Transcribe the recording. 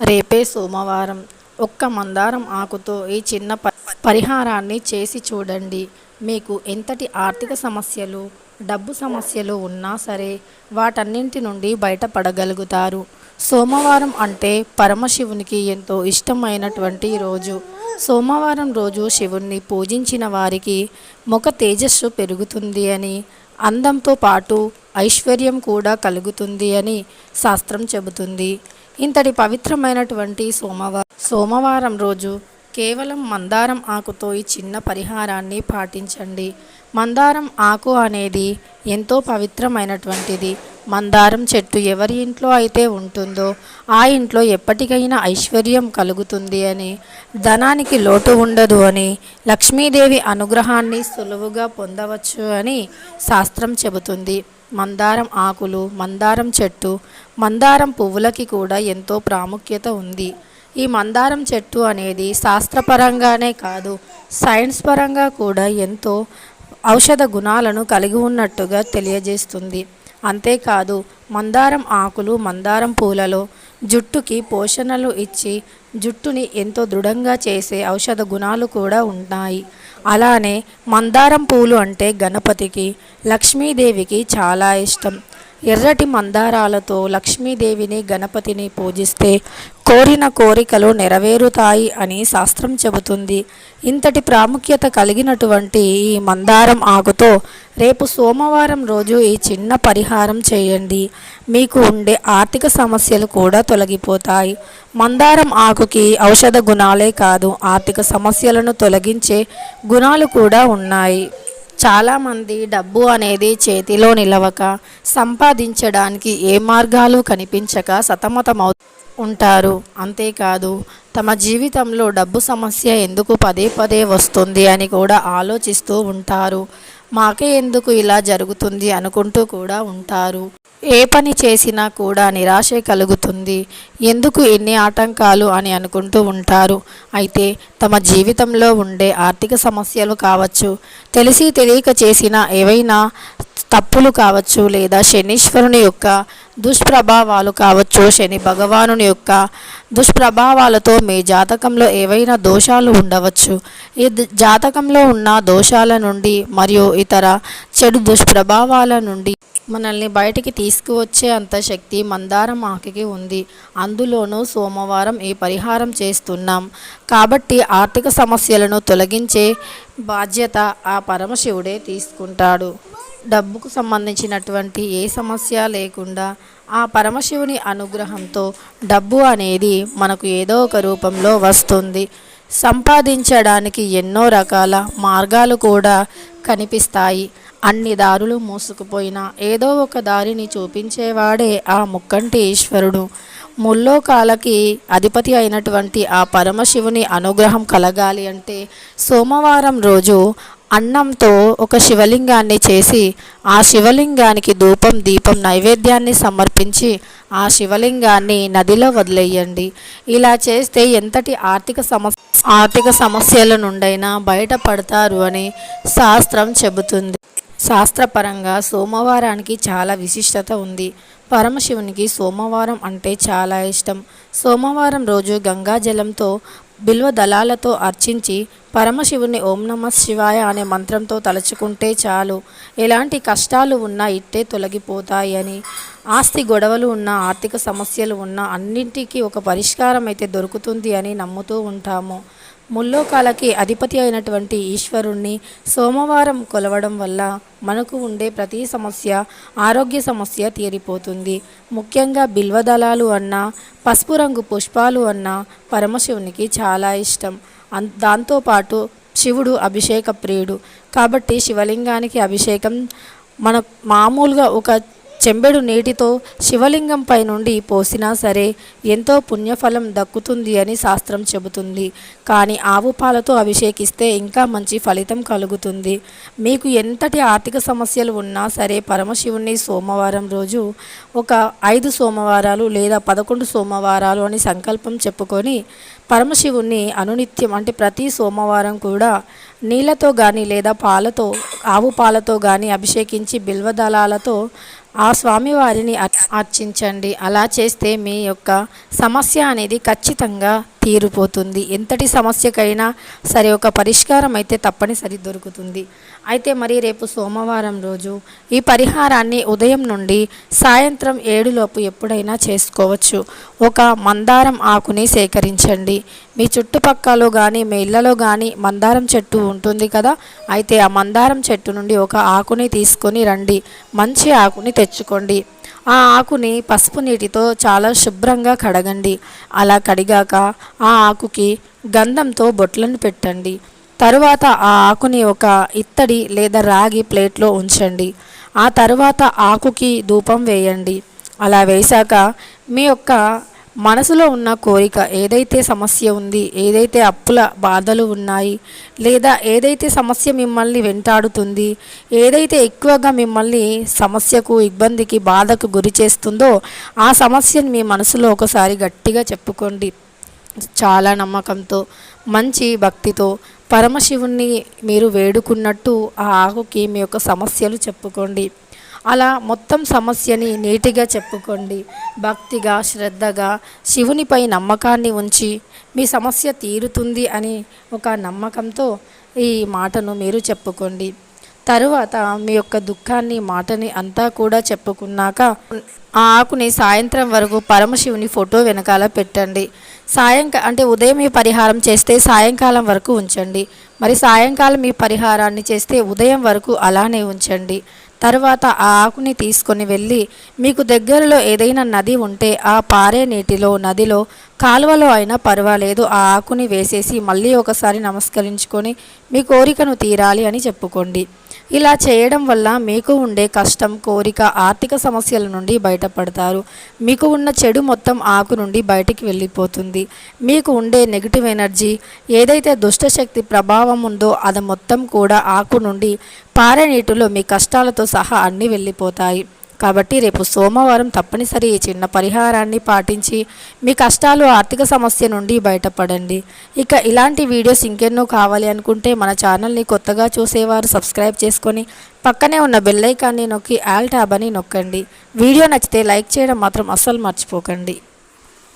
రేపే సోమవారం. ఒక్క మందారం ఆకుతో ఈ చిన్న పరిహారాన్ని చేసి చూడండి. మీకు ఎంతటి ఆర్థిక సమస్యలు డబ్బు సమస్యలు ఉన్నా సరే వాటన్నింటి నుండి బయటపడగలుగుతారు. సోమవారం అంటే పరమశివునికి ఎంతో ఇష్టమైనటువంటి రోజు. సోమవారం రోజు శివుణ్ణి పూజించిన వారికి ముఖ తేజస్సు పెరుగుతుంది అని అందంతో పాటు ఐశ్వర్యం కూడా కలుగుతుంది అని శాస్త్రం చెబుతుంది. ఇంతటి పవిత్రమైనటువంటి సోమవారం సోమవారం రోజు కేవలం మందారం ఆకుతో ఈ చిన్న పరిహారాన్ని పాటించండి. మందారం ఆకు అనేది ఎంతో పవిత్రమైనటువంటిది. మందారం చెట్టు ఎవరి ఇంట్లో అయితే ఉంటుందో ఆ ఇంట్లో ఎప్పటికైనా ఐశ్వర్యం కలుగుతుంది అని ధనానికి లోటు ఉండదు అని లక్ష్మీదేవి అనుగ్రహాన్ని సులువుగా పొందవచ్చు అని శాస్త్రం చెబుతుంది. మందారం ఆకులు మందారం చెట్టు మందారం పువ్వులకి కూడా ఎంతో ప్రాముఖ్యత ఉంది. ఈ మందారం చెట్టు అనేది శాస్త్రపరంగానే కాదు సైన్స్ పరంగా కూడా ఎంతో ఔషధ గుణాలను కలిగి ఉన్నట్టుగా తెలియజేస్తుంది. అంతేకాదు మందారం ఆకులు మందారం పూలలో జుట్టుకి పోషణలు ఇచ్చి జుట్టుని ఎంతో దృఢంగా చేసే ఔషధ గుణాలు కూడా ఉన్నాయి అలానే మందారం పూలు అంటే గణపతికి లక్ష్మీదేవికి చాలా ఇష్టం. ఎర్రటి మందారాలతో లక్ష్మీదేవిని గణపతిని పూజిస్తే కోరిన కోరికలు నెరవేరుతాయి అని శాస్త్రం చెబుతుంది. ఇంతటి ప్రాముఖ్యత కలిగినటువంటి ఈ మందారం ఆకుతో రేపు సోమవారం రోజు ఈ చిన్న పరిహారం చేయండి. మీకు ఉండే ఆర్థిక సమస్యలు కూడా తొలగిపోతాయి. మందారం ఆకుకి ఔషధ గుణాలే కాదు ఆర్థిక సమస్యలను తొలగించే గుణాలు కూడా ఉన్నాయి. చాలామంది డబ్బు అనేది చేతిలో నిలవక సంపాదించడానికి ఏ మార్గాలు కనిపించక సతమతమవు ఉంటారు. అంతేకాదు తమ జీవితంలో డబ్బు సమస్య ఎందుకు పదే పదే వస్తుంది అని కూడా ఆలోచిస్తూ ఉంటారు. మాకే ఎందుకు ఇలా జరుగుతుంది అనుకుంటూ కూడా ఉంటారు. ఏ పని చేసినా కూడా నిరాశే కలుగుతుంది. ఎందుకు ఎన్ని ఆటంకాలు అని అనుకుంటూ ఉంటారు. అయితే తమ జీవితంలో ఉండే ఆర్థిక సమస్యలు కావచ్చు తెలిసి తెలియక చేసిన ఏవైనా తప్పులు కావచ్చు లేదా శనీశ్వరుని యొక్క దుష్ప్రభావాలు కావచ్చు శని భగవానుని యొక్క దుష్ప్రభావాలతో మీ జాతకంలో ఏవైనా దోషాలు ఉండవచ్చు. ఈ జాతకంలో ఉన్న దోషాల నుండి మరియు ఇతర చెడు దుష్ప్రభావాల నుండి మనల్ని బయటికి తీసుకువచ్చే అంత శక్తి మందారం ఆకుకి ఉంది. అందులోనూ సోమవారం ఈ పరిహారం చేస్తున్నాం. కాబట్టి ఆర్థిక సమస్యలను తొలగించే బాధ్యత ఆ పరమశివుడే తీసుకుంటాడు. డబ్బుకు సంబంధించినటువంటి ఏ సమస్య లేకుండా ఆ పరమశివుని అనుగ్రహంతో డబ్బు అనేది మనకు ఏదో ఒక రూపంలో వస్తుంది. సంపాదించడానికి ఎన్నో రకాల మార్గాలు కూడా కనిపిస్తాయి. అన్ని దారులు మూసుకుపోయినా ఏదో ఒక దారిని చూపించేవాడే ఆ ముక్కంటి ఈశ్వరుడు ముల్లోకాలకి అధిపతి అయినటువంటి ఆ పరమశివుని అనుగ్రహం కలగాలి అంటే సోమవారం రోజు అన్నంతో ఒక శివలింగాన్ని చేసి ఆ శివలింగానికి ధూపం దీపం నైవేద్యాన్ని సమర్పించి ఆ శివలింగాన్ని నదిలో వదిలేయండి. ఇలా చేస్తే ఎంతటి ఆర్థిక సమస్య ఆర్థిక సమస్యల నుండైనా బయటపడతారు అని శాస్త్రం చెబుతుంది. శాస్త్రపరంగా సోమవారానికి చాలా విశిష్టత ఉంది. పరమశివునికి సోమవారం అంటే చాలా ఇష్టం. సోమవారం రోజు గంగాజలంతో బిల్వ దళాలతో అర్చించి పరమశివుని ఓం నమ శివాయ అనే మంత్రంతో తలుచుకుంటే చాలు. ఎలాంటి కష్టాలు ఉన్నా ఇట్టే తొలగిపోతాయి అని ఆస్తి గొడవలు ఉన్న ఆర్థిక సమస్యలు ఉన్న అన్నింటికీ ఒక పరిష్కారం అయితే దొరుకుతుంది అని నమ్ముతూ ఉంటాము. ముల్లోకాలకి అధిపతి అయినటువంటి ఈశ్వరుణ్ణి సోమవారం కొలవడం వల్ల మనకు ఉండే ప్రతి సమస్య ఆరోగ్య సమస్య తీరిపోతుంది. ముఖ్యంగా బిల్వదళాలు అన్నా పసుపు రంగు పుష్పాలు అన్నా పరమశివునికి చాలా ఇష్టం. అన్ దాంతోపాటు శివుడు అభిషేక ప్రియుడు. కాబట్టి శివలింగానికి అభిషేకం మన మామూలుగా ఒక చెంబెడు నీటితో శివలింగంపై నుండి పోసినా సరే ఎంతో పుణ్యఫలం దక్కుతుంది అని శాస్త్రం చెబుతుంది. కానీ ఆవు పాలతో అభిషేకిస్తే ఇంకా మంచి ఫలితం కలుగుతుంది. మీకు ఎంతటి ఆర్థిక సమస్యలు ఉన్నా సరే పరమశివుని సోమవారం రోజు ఒక ఐదు సోమవారాలు లేదా పదకొండు సోమవారాలు అని సంకల్పం చెప్పుకొని పరమశివుణ్ణి అనునిత్యం అంటే ప్రతి సోమవారం కూడా నీళ్ళతో కానీ లేదా పాలతో ఆవు పాలతో కానీ అభిషేకించి బిల్వదళాలతో ఆ స్వామివారిని అర్చించండి. అలా చేస్తే మీ యొక్క సమస్య అనేది ఖచ్చితంగా తీరిపోతుంది. ఎంతటి సమస్యకైనా సరే ఒక పరిష్కారం అయితే తప్పనిసరి దొరుకుతుంది. అయితే మరి రేపు సోమవారం రోజు ఈ పరిహారాన్ని ఉదయం నుండి సాయంత్రం ఏడులోపు ఎప్పుడైనా చేసుకోవచ్చు. ఒక మందారం ఆకుని సేకరించండి. మీ చుట్టుపక్కల కానీ మీ ఇళ్ళలో కానీ మందారం చెట్టు ఉంటుంది కదా? అయితే ఆ మందారం చెట్టు నుండి ఒక ఆకుని తీసుకొని రండి. మంచి ఆకుని తెచ్చుకోండి. ఆ ఆకుని పసుపు నీటితో చాలా శుభ్రంగా కడగండి. అలా కడిగాక ఆ ఆకుకి గంధంతో బొట్లను పెట్టండి. తరువాత ఆ ఆకుని ఒక ఇత్తడి లేదా రాగి ప్లేట్లో ఉంచండి. ఆ తరువాత ఆకుకి ధూపం వేయండి. అలా వేశాక మీ యొక్క మనసులో ఉన్న కోరిక ఏదైతే సమస్య ఉంది ఏదైతే అప్పుల బాధలు ఉన్నాయి లేదా ఏదైతే సమస్య మిమ్మల్ని వెంటాడుతుంది ఏదైతే ఎక్కువగా మిమ్మల్ని సమస్యకు ఇబ్బందికి బాధకు గురి చేస్తుందో ఆ సమస్యను మీ మనసులో ఒకసారి గట్టిగా చెప్పుకోండి. చాలా నమ్మకంతో మంచి భక్తితో పరమశివుణ్ణి మీరు వేడుకున్నట్టు ఆ ఆకుకి మీ యొక్క సమస్యలు చెప్పుకోండి. అలా మొత్తం సమస్యని నీటిగా చెప్పుకోండి. భక్తిగా శ్రద్ధగా శివునిపై నమ్మకాన్ని ఉంచి మీ సమస్య తీరుతుంది అని ఒక నమ్మకంతో ఈ మాటను మీరు చెప్పుకోండి. తరువాత మీ యొక్క దుఃఖాన్ని మాటని అంతా కూడా చెప్పుకున్నాక ఆ ఆకుని సాయంత్రం వరకు పరమశివుని ఫోటో వెనకాల పెట్టండి. సాయంక అంటే ఉదయం ఈ పరిహారం చేస్తే సాయంకాలం వరకు ఉంచండి. మరి సాయంకాలం ఈ పరిహారాన్ని చేస్తే ఉదయం వరకు అలానే ఉంచండి. తర్వాత ఆ ఆకుని తీసుకొని వెళ్ళి మీకు దగ్గరలో ఏదైనా నది ఉంటే ఆ పారే నీటిలో నదిలో కాలువలో అయినా పర్వాలేదు ఆ ఆకుని వేసేసి మళ్ళీ ఒకసారి నమస్కరించుకొని మీ కోరికను తీరాలి అని చెప్పుకోండి. ఇలా చేయడం వల్ల మీకు ఉండే కష్టం కోరిక ఆర్థిక సమస్యల నుండి బయటపడతారు. మీకు ఉన్న చెడు మొత్తం ఆకు నుండి బయటికి వెళ్ళిపోతుంది. మీకు ఉండే నెగిటివ్ ఎనర్జీ ఏదైతే దుష్టశక్తి ప్రభావం ఉందో అది మొత్తం కూడా ఆకు నుండి పారే నీటిలో మీ కష్టాలతో సహా అన్నీ వెళ్ళిపోతాయి. కాబట్టి రేపు సోమవారం తప్పనిసరి ఈ చిన్న పరిహారాన్ని పాటించి మీ కష్టాలు ఆర్థిక సమస్య నుండి బయటపడండి. ఇక ఇలాంటి వీడియోస్ ఇంకెన్నో కావాలి అనుకుంటే మన ఛానల్ని కొత్తగా చూసేవారు సబ్స్క్రైబ్ చేసుకొని పక్కనే ఉన్న బెల్లైకాన్ని నొక్కి ఆల్ ట్యాబ్ అని నొక్కండి. వీడియో నచ్చితే లైక్ చేయడం మాత్రం అస్సలు మర్చిపోకండి.